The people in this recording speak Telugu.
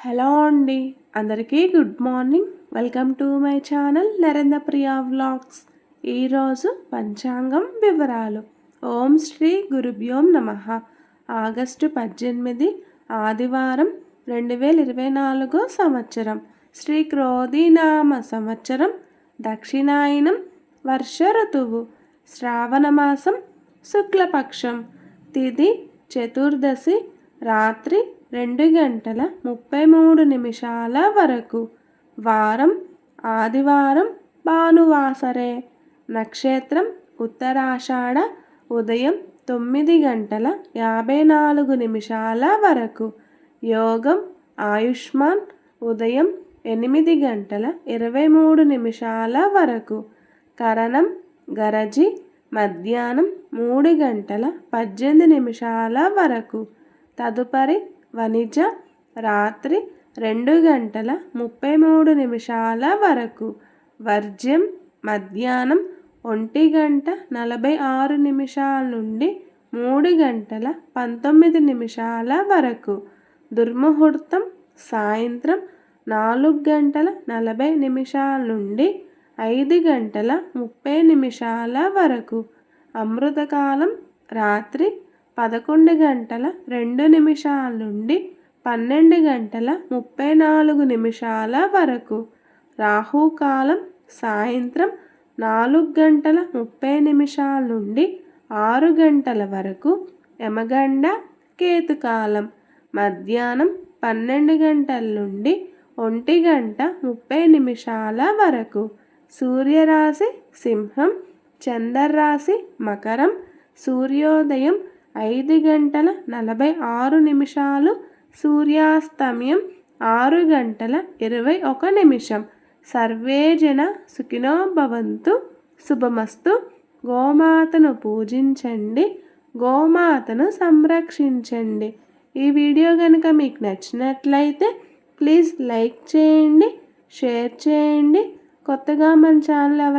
హలో అండి. అందరికీ good morning. Welcome to my channel Narendra Priya vlogs ఈరోజు పంచాంగం వివరాలు. ఓం శ్రీ గురుభ్యోం నమ. ఆగస్టు పద్దెనిమిది ఆదివారం రెండు వేల ఇరవై నాలుగో సంవత్సరం. శ్రీ క్రోధీనామ సంవత్సరం. దక్షిణాయనం వర్ష ఋతువు. శ్రావణమాసం శుక్లపక్షం. తిది చతుర్దశి రాత్రి రెండు గంటల ముప్పై మూడు నిమిషాల వరకు. వారం ఆదివారం భానువాసరే. నక్షత్రం ఉత్తరాషాఢ ఉదయం తొమ్మిది గంటల యాభై నాలుగు నిమిషాల వరకు. యోగం ఆయుష్మాన్ ఉదయం ఎనిమిది గంటల ఇరవై మూడు నిమిషాల వరకు. కరణం గరజి మధ్యాహ్నం మూడు గంటల పద్దెనిమిది నిమిషాల వరకు. తదుపరి వణిజ రాత్రి రెండు గంటల ముప్పై మూడు నిమిషాల వరకు. వర్జ్యం మధ్యాహ్నం ఒంటి గంట నలభై ఆరు నిమిషాల నుండి మూడు గంటల పంతొమ్మిది నిమిషాల వరకు. దుర్ముహూర్తం సాయంత్రం నాలుగు గంటల నలభై నిమిషాల నుండి ఐదు గంటల ముప్పై నిమిషాల వరకు. అమృతకాలం రాత్రి పదకొండు గంటల రెండు నిమిషాల నుండి పన్నెండు గంటల ముప్పై నాలుగు నిమిషాల వరకు. రాహుకాలం సాయంత్రం నాలుగు గంటల ముప్పై నిమిషాల నుండి ఆరు గంటల వరకు యమగండ కేతుకాలం. మధ్యాహ్నం పన్నెండు గంటల నుండి ఒంటి గంట ముప్పై నిమిషాల వరకు. సూర్యరాశి సింహం చంద్రరాశి మకరం సూర్యోదయం ఐదు గంటల నలభై ఆరు నిమిషాలు సూర్యాస్తమయం ఆరు గంటల ఇరవై ఒక నిమిషం. సర్వే జన సుఖినో భవంతు శుభమస్తు. గోమాతను పూజించండి గోమాతను సంరక్షించండి. ఈ వీడియో కనుక మీకు నచ్చినట్లయితే ప్లీజ్ లైక్ చేయండి షేర్ చేయండి. కొత్తగా మన ఛానల్ ఎవరైనా